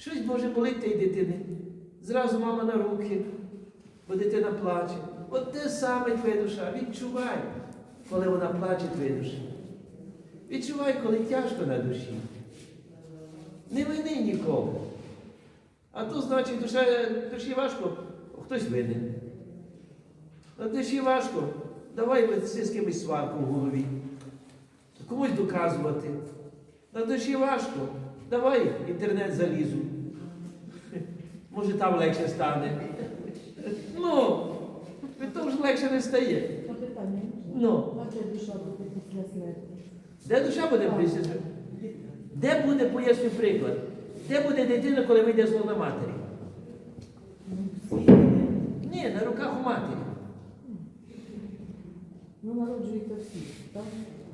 Щось може болить тієї дитини. Зразу мама на руки, бо дитина плаче. От те саме твоя душа. Відчувай, коли вона плаче твоя душа. Відчувай, коли тяжко на душі. Не вини нікого. А то, значить, душа, душі важко, хтось винен. На душі важко. Давай вести з кимось сварку в голові. Комусь доказувати. На душі важко. Давай інтернет залізу. Може там легше стане. Ну, від того ж легше не стає. Ну, де душа буде після смерті? де буде? Поясню приклад, де буде дитина, коли вийде з лона матері? Ні, на руках у матері. Ну, народжується всі, так?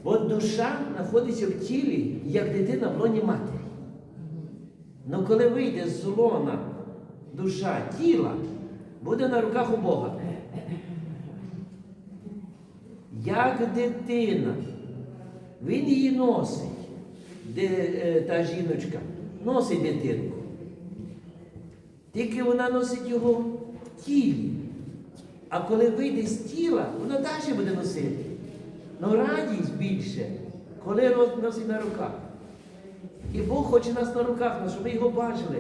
От душа знаходиться в тілі, як дитина в лоні матері. Ну коли вийде з лона душа тіла, буде на руках у Бога. Як дитина, він її носить, е, та жіночка носить дитинку. Тільки вона носить його в тілі. А коли вийде з тіла, вона далі буде носити. Ну радість більше, коли носить на руках. І Бог хоче нас на руках, щоб ми його бачили.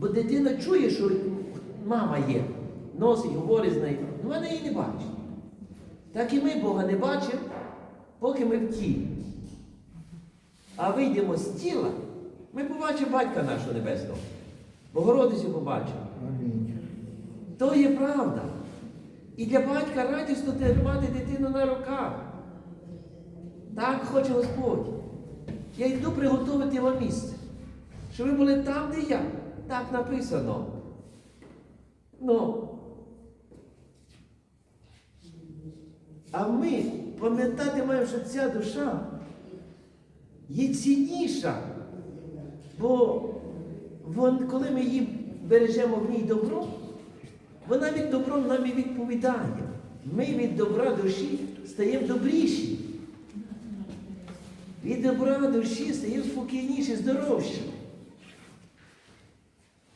Бо дитина чує, що мама є, носить, говорить з нею, ну вона її не бачить. Так і ми Бога не бачимо, поки ми в тілі. А вийдемо з тіла, ми побачимо батька нашого небесного. Богородицю побачимо. То є правда. І для батька радісно тримати дитину на руках. Так хоче Господь. Я йду приготувати вам місце. Щоб ви були там, де я. Так написано. Ну. А ми пам'ятати маємо, що ця душа є цінніша. Бо вон, коли ми її бережемо в ній добро, вона від добром нам і відповідає. Ми від добра душі стаємо добріші. Від добра душі стаємо спокійніші, здоровші.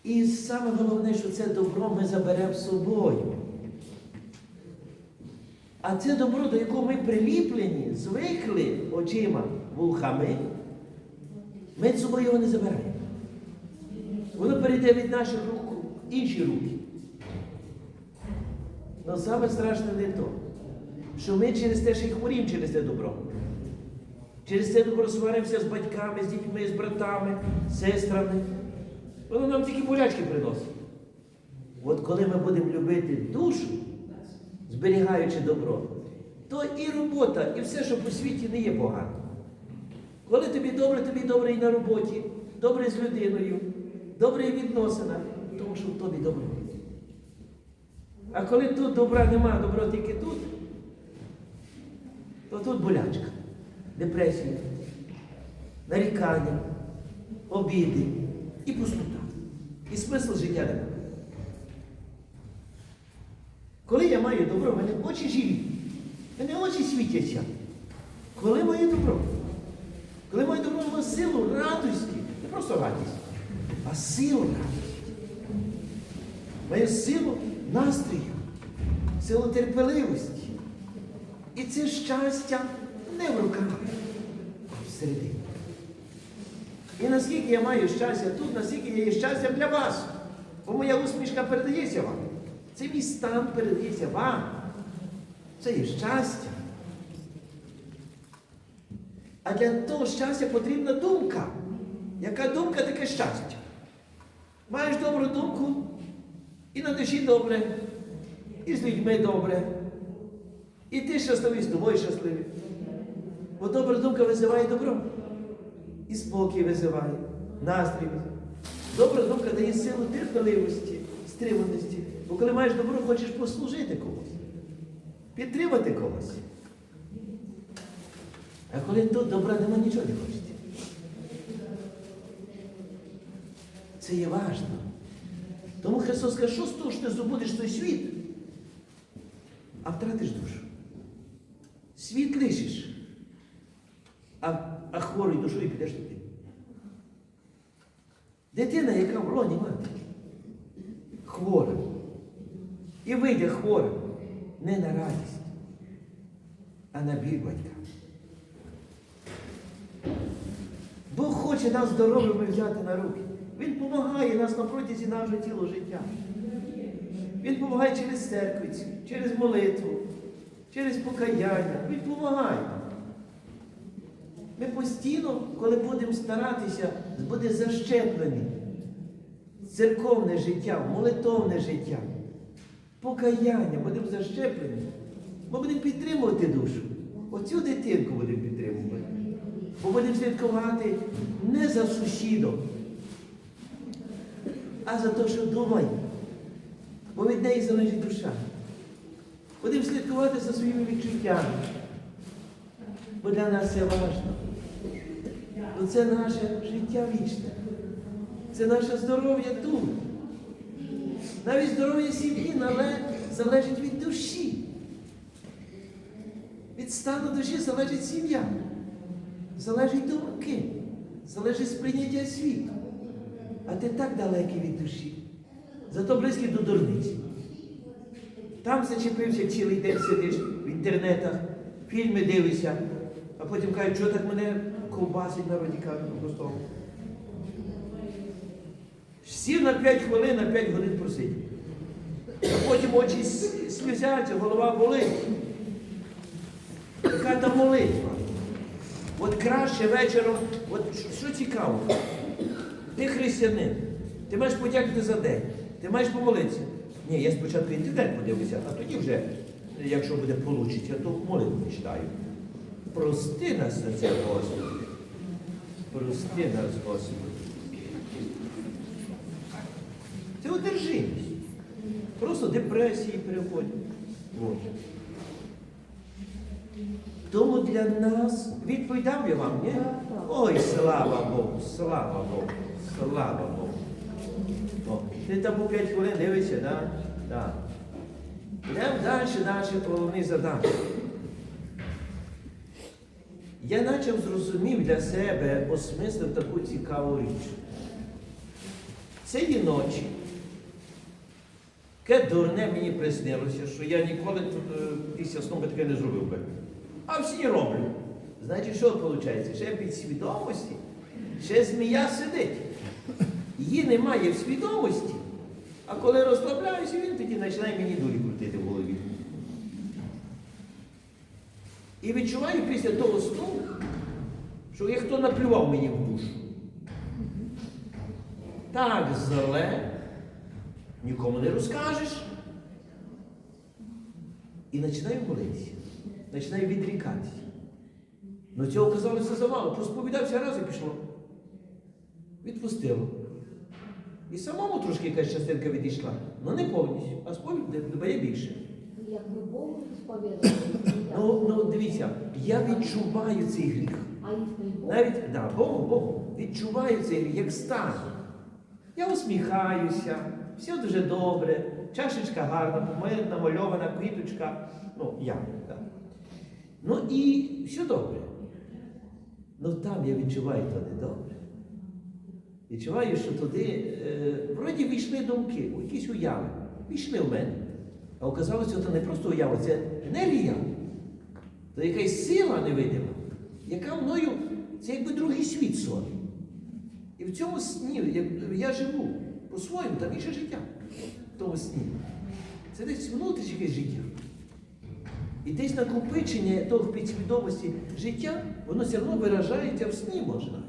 І саме головне, що це добро ми заберемо з собою. А це добро, до якого ми приліплені, звикли очима, вухами, ми з собою його не забираємо. Воно перейде від наших рук інші руки. Але саме страшне не то, що ми через те ще й хворіємо через те добро. Через це добро сваримося з батьками, з дітьми, з братами, з сестрами. Воно нам тільки болячки приносить. От коли ми будемо любити душу, зберігаючи добро, то і робота, і все, що по світі не є погано. Коли тобі добре, тобі добре і на роботі, добре з людиною, добре і в відносинах, тому що в тобі добро. А коли тут добра нема, добро тільки тут, то тут болячка, депресія, нарікання, обіди і пустота. І смисл життя немає. Коли я маю добро, в мене очі живі, в мене очі світяться. Коли маю добро? Коли маю добро, маю силу радості, не просто радість, а силу радості. Маю силу настрою, силу терпеливості. І це щастя не в руках, а всередині. І наскільки я маю щастя тут, наскільки є щастя для вас. Бо моя усмішка передається вам. Це мій стан передається вам. Це є щастя. А для того щастя потрібна думка. Яка думка, таке щастя. Маєш добру думку, і на душі добре, і з людьми добре. І ти щасливий, з тобою щасливий. Бо добра думка визиває добро. І спокій визиває, настрій. визиває. Добра думка дає силу терпеливості, стриманості. Бо коли маєш добро, хочеш послужити комусь, підтримати когось. А коли тут добра нема, нічого не хочеться. Це є важливо. Тому Христос каже, що з ти здобудеш той світ, а втратиш душу. Світ лишиш, а, хворою душою підеш туди. Дитина, яка в лоні мати, хвора. І вийде хвора не на радість, а на біль батька. Бог хоче нас здоровими взяти на руки. Він допомагає нас на протязі нашого тіла життя. Він допомагає через церкву, через молитву, через покаяння. Він допомагає. Ми постійно, коли будемо старатися, буде защеплені церковне життя, молитовне життя, покаяння, будемо защеплені. Ми будемо підтримувати душу. Оцю дитинку будемо підтримувати. Бо будемо слідкувати не за сусідом, а за те, що думає. Бо від неї залежить душа. Будемо слідкувати за своїми відчуттями. Бо для нас це важливо. Це наше життя вічне. Це наше здоров'я тут. Навіть здоров'я сім'ї залежить від душі. Від стану душі залежить сім'я, залежить думки, залежить сприйняття світу. А ти так далекий від душі, зато близький до дурниці. Там зачепився цілий день сидиш в інтернетах, фільми дивишся, а потім кажуть, що так мене ковбасить на радикальному простому. Сів на 5 хвилин, на 5 годин просидів. А потім очі с- сльозяться, голова болить. Яка там молитва? От краще вечором, от що цікаво, ти християнин, ти маєш подякувати за день, ти маєш помолитися. Ні, я спочатку інтернет подивлюся, а тоді вже, якщо буде получиться, то молитву читаю. Прости нас за це, Господи. Прости нас, Господи. Це одержимість. Просто депресії переходять. От. Тому для нас відповідав я вам, ні? Так, так. Ой, слава Богу, слава Богу, слава Богу. О, ти там по 5 хвилин дивишся, да? Так. Йдемо далі, наші головні задачі. Я почав зрозумів для себе, осмислив таку цікаву річ. Цієї ночі, яке дурне мені приснилося, що я ніколи е, після сну таке не зробив би. А всі роблять. Значить, що виходить? Ще під свідомості, ще змія сидить. Її немає в свідомості, а коли розслабляюся, він тоді починає мені дулі крутити в голові. І відчуваю після того сну, що як хто наплював мені в душу. Так зле, нікому не розкажеш. І починаю молитися, починаю відрікатися. Ну цього оказалося замало. Посповідався раз і пішло. Відпустило. І самому трошки якась частинка відійшла. Ну не повністю, а сповідь додає більше. Як ви Богу сповідали, Ну, ну дивіться, я відчуваю цей гріх. а. Навіть да, Богу, Богу, відчуваю цей гріх, як стан. Я усміхаюся, все дуже добре, чашечка гарна, намальована, квіточка. Ну, я. Так. Ну і все добре. Ну там я відчуваю то недобре. Відчуваю, що туди е, вроді війшли думки, якісь уяви. Війшли в мене. А оказалося, це не просто уява, це енергія. Це якась сила невидима, яка мною, це якби другий світ сон. І в цьому сні я, я живу по-своєму, там інше життя в тому сні. Це десь внутрішнє життя. І десь накопичення того підсвідомості життя, воно все одно виражається в сні можна.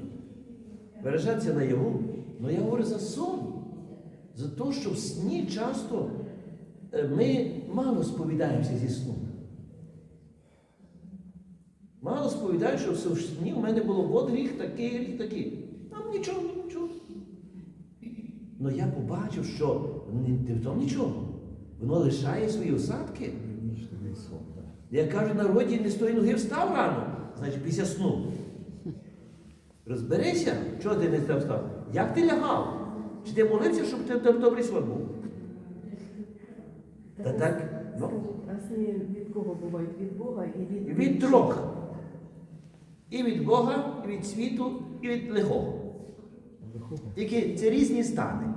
Виражатися наяву. Ну я говорю за сон. За те, що в сні часто ми мало сповідаємося зі сну. Мало сповідаю, що в сні в мене було от гріх такий, гріх такий. Там нічого, нічого. Ну я побачив, що в тому нічого. Воно лишає свої осадки. Я кажу, народі не з тої ноги встав рано, значить після сну. Розберися, чого ти не став встав? Як ти лягав? Чи ти молився, щоб ти добрий сон був? Та так, ну. А сни від кого бувають? Від Бога і від Від трьох. І від Бога, і від світу, і від лихого. Тільки це різні стани.